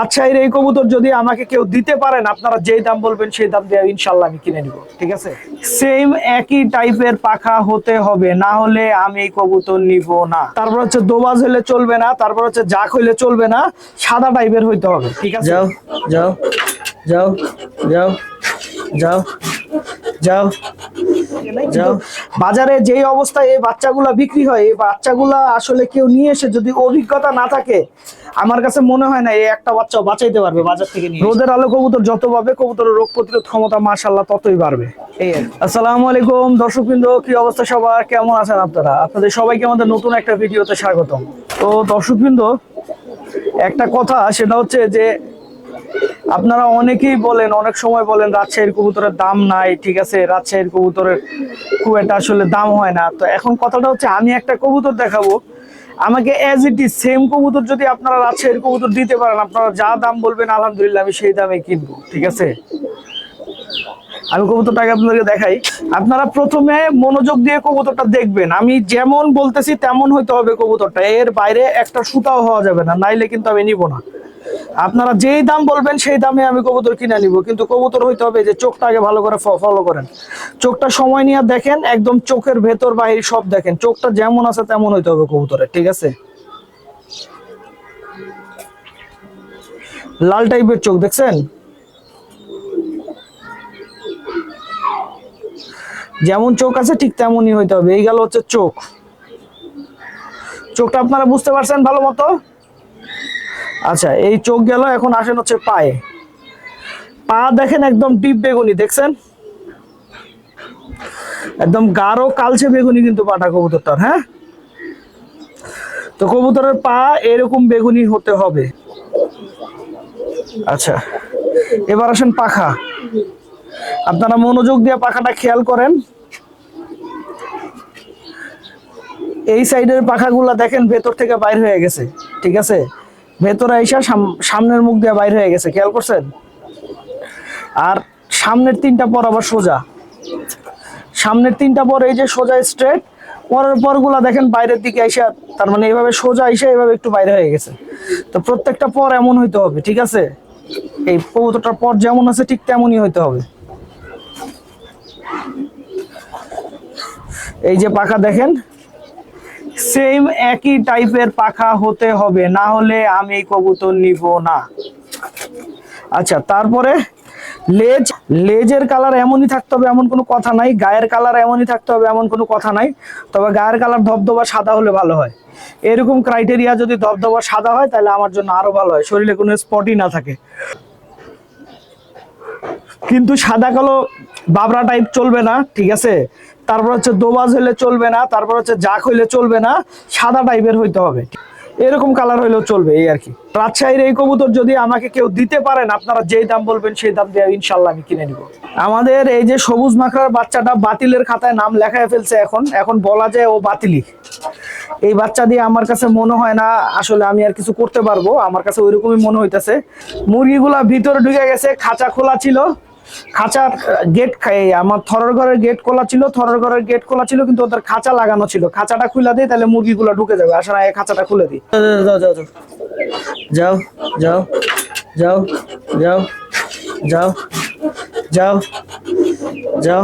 রাজশাহীর এই কবুতর যদি আমাকে কেউ দিতে পারেন, আপনারা যেই দাম বলবেন সেই দাম দিয়ে ইনশাল্লাহ আমি কিনে নিব, ঠিক আছে? সেম একই টাইপের পাখা হতে হবে, না হলে আমি এই কবুতর নিব না। তারপর হচ্ছে দোবাজ হলে চলবে না, তারপর হচ্ছে জাক হইলে চলবে না, সাদা টাইপের হইতে হবে, ঠিক আছে? যাও যাও যাও যাও যাও যাও। বাজারে যেই অবস্থায় এই বাচ্চাগুলা বিক্রি হয় এই বাচ্চাগুলা আসলে কেউ নিয়ে এসে যদি অভিজ্ঞতা না থাকে আমার কাছে মনে হয় না এই একটা বাচ্চা বাঁচাইতে পারবে বাজার থেকে নিয়ে রোদের আলো কবুতর যত পাবে কবুতরের রোগ প্রতিরোধ ক্ষমতা মাশাল্লাহ ততই বাড়বে। এই। আসসালামু আলাইকুম দর্শকবৃন্দ কি অবস্থা সবার? কেমন আছেন আপনারা? আপনাদের সবাইকে আমাদের নতুন একটা ভিডিওতে স্বাগতম। তো দর্শকবৃন্দ একটা কথা সেটা হচ্ছে যে আপনারা অনেকেই বলেন, অনেক সময় বলেন রাজশাহীর কবুতরের দাম নাই, ঠিক আছে, রাজশাহীর কবুতরের খুব একটা আসলে দাম হয় না। তো এখন কথাটা হচ্ছে, আমি একটা কবুতর দেখাবো। আমাকে অ্যাজ ইট ইজ সেম কবুতর যদি আপনারা রাজশাহীর কবুতর দিতে পারেন, আপনারা যা দাম বলবেন, আলহামদুলিল্লাহ, আমি সেই দামে কিনবো, ঠিক আছে? আমি কবুতরটাকে আপনাদেরকে দেখাই। আপনারা প্রথমে মনোযোগ দিয়ে কবুতরটা দেখবেন। আমি যেমন বলতেছি, তেমন হইতে হবে কবুতরটা। এর বাইরে একটা সুতাও হওয়া যাবে না, নাইলে কিন্তু আমি নিব না। আপনারা যেই দাম বলবেন, সেই দামে আমি কবুতর কিনে নিব। কিন্তু কবুতর হইতে হবে যে চোখটা আগে ভালো করে ফলো করেন। চোখটা সময় নিয়ে দেখেন, একদম চোখের ভেতর বাইরে সব দেখেন। চোখটা যেমন আছে তেমন হইতে হবে কবুতরের, ঠিক আছে? লাল টাইপের চোখ, দেখছেন? যেমন চোখ আছে, ঠিক তেমনই হইতে হবে। এই গেল হচ্ছে চোখ। চোখটা আপনারা বুঝতে পারছেন ভালো মতো? আচ্ছা এই চোখ গেল, এখন আসেন হচ্ছে পায়ে। পা দেখেন একদম ডিপ বেগুনি, দেখছেন? একদম গাঢ় কালচে বেগুনি কিন্তু পাটা কবুতরটার হ্যাঁ? তো কবুতরের পা এরকম বেগুনি হতে হবে। আচ্ছা এবার আসেন পাখা। আপনারা মনোযোগ দিয়ে পাখাটা খেয়াল করেন। এই সাইডের পাখাগুলা দেখেন, ভেতর থেকে বাইর হয়ে গেছে, ঠিক আছে? ভেতরে আইসা সাম- সামনের মুখ দিয়ে বাইর হয়ে গেছে, খেয়াল করছেন? আর সামনের তিনটা পর আবার সোজা। সামনের তিনটা পর এই যে সোজা স্ট্রেট পরের পরগুলা দেখেন বাইরের দিকে আইসা, তার মানে এইভাবে সোজা আইসা এইভাবে একটু বাইরে হয়ে গেছে। তো প্রত্যেকটা পর এমন হইতে হবে, ঠিক আছে? এই কবুতরটার পর যেমন আছে ঠিক তেমনই হইতে হবে। এই যে পাখা দেখেন সেম একই টাইপের পাখা হতে হবে, না হলে আমি কবুতর নিব না। আচ্ছা তারপরে লেজ, লেজের কালার এমনই থাকতে হবে, এমন কোনো কথা নাই। গায়ের কালার এমনই থাকতে হবে, এমন কোনো কথা নাই। তবে গায়ের কালার ধবধবা সাদা হলে ভালো হয়। এরকম ক্রাইটেরিয়া যদি ধবধবা সাদা হয়, তাহলে আমার জন্য আরও ভালো হয়। শরীরে কোনো স্পটই না থাকে। কিন্তু সাদা কালো বাবরা টাইপ চলবে না, ঠিক আছে? তারপর হচ্ছে দোবাজ হইলে চলবে না, তারপর হচ্ছে জাক হইলে চলবে না, সাদা টাইপের হইতে হবে। এরকম কালার হইলেও চলবে, এই আর কি। রাজশাহীর এই কবুতর যদি আমাকে কেউ দিতে পারেন, আপনারা যেই দাম বলবেন সেই দাম দিয়ে ইনশাল্লাহ আমি কিনে নিব। আমাদের এই যে সবুজ মাখরার বাচ্চাটা বাতিলের খাতায় নাম লেখায় ফেলছে এখন এখন বলা যায় ও বাতিলি। এই বাচ্চা দিয়ে আমার কাছে মনে হয় না, আসলে আমি আর কিছু করতে পারব, আমার কাছে ওইরকমই মনে হইতেছে। মুরগিগুলা ভিতরে ঢুকে গেছে, খাঁচা খোলা ছিল। খাঁচার গেট আমার থরর ঘরের গেট খোলা ছিল থরর ঘরের গেট খোলা ছিল কিন্তু ওদের খাঁচা লাগানো ছিল খাঁচাটা খুলে দিই তাহলে মুরগিগুলো ঢুকে যাবে আসলে এই খাঁচাটা খুলে দিই যাও যাও যাও যাও যাও যাও যাও যাও যাও যাও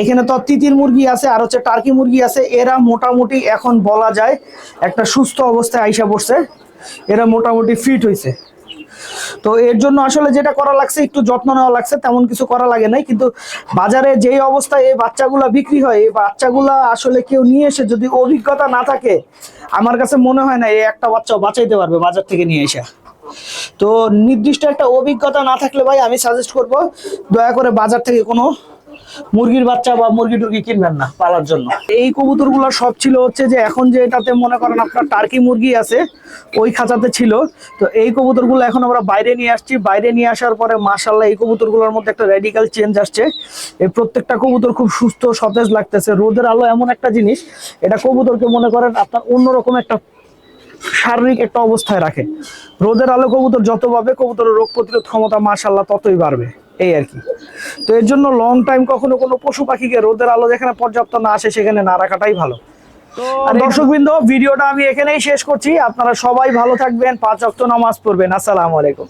এখানে তো তিতির মুরগি আছে আর হচ্ছে টার্কি মুরগি আছে এরা মোটামুটি এখন বলা যায় একটা সুস্থ অবস্থায় আইসা পড়ছে এরা মোটামুটি ফিট হয়েছে তো এর জন্য আসলে যেটা করা লাগছে, একটু যত্ন নেওয়া লাগছে, তেমন কিছু করা লাগে নাই। কিন্তু বাজারে যেই অবস্থায় এই বাচ্চাগুলা বিক্রি হয়, এই বাচ্চাগুলা আসলে কেউ নিয়ে এসে যদি অভিজ্ঞতা না থাকে, আমার কাছে মনে হয় না এই একটা বাচ্চাও বাঁচাইতে পারবে বাজার থেকে নিয়ে এসে। তো নির্দিষ্ট একটা অভিজ্ঞতা না থাকলে ভাই আমি সাজেস্ট করব, দয়া করে বাজার থেকে কোনো মুরগির বাচ্চা বা মুরগি টুরগি কিনবেন না পালার জন্য। এই কবুতরগুলো সব ছিল হচ্ছে যে এখন যে এটাতে মনে করেন আপনার টার্কি মুরগি আছে, ওই খাঁচাতে ছিল। তো এই কবুতরগুলো এখন আমরা বাইরে নিয়ে আসছি। বাইরে নিয়ে আসার পরে মাশাল্লাহ এই কবুতরগুলোর মধ্যে একটা রেডিক্যাল চেঞ্জ আসছে। এই প্রত্যেকটা কবুতর খুব সুস্থ, সতেজ লাগতেছে। রোদের আলো এমন একটা জিনিস, এটা কবুতরকে মনে করেন আপনার অন্যরকম একটা শারীরিক একটা অবস্থায় রাখে। রোদের আলো কবুতর যত পাবে কবুতরের রোগ প্রতিরোধ ক্ষমতা মাশাল্লাহ ততই বাড়বে। এই আর কি। তো এর জন্য লং টাইম কখনো কোনো পশু পাখিকে রোদের আলো যেখানে পর্যাপ্ত না আসে সেখানে না রাখাটাই ভালো। দর্শকবৃন্দ ভিডিওটা আমি এখানেই শেষ করছি। আপনারা সবাই ভালো থাকবেন। পাঁচ অক্ট নামাজ পড়বেন। আসসালামু আলাইকুম।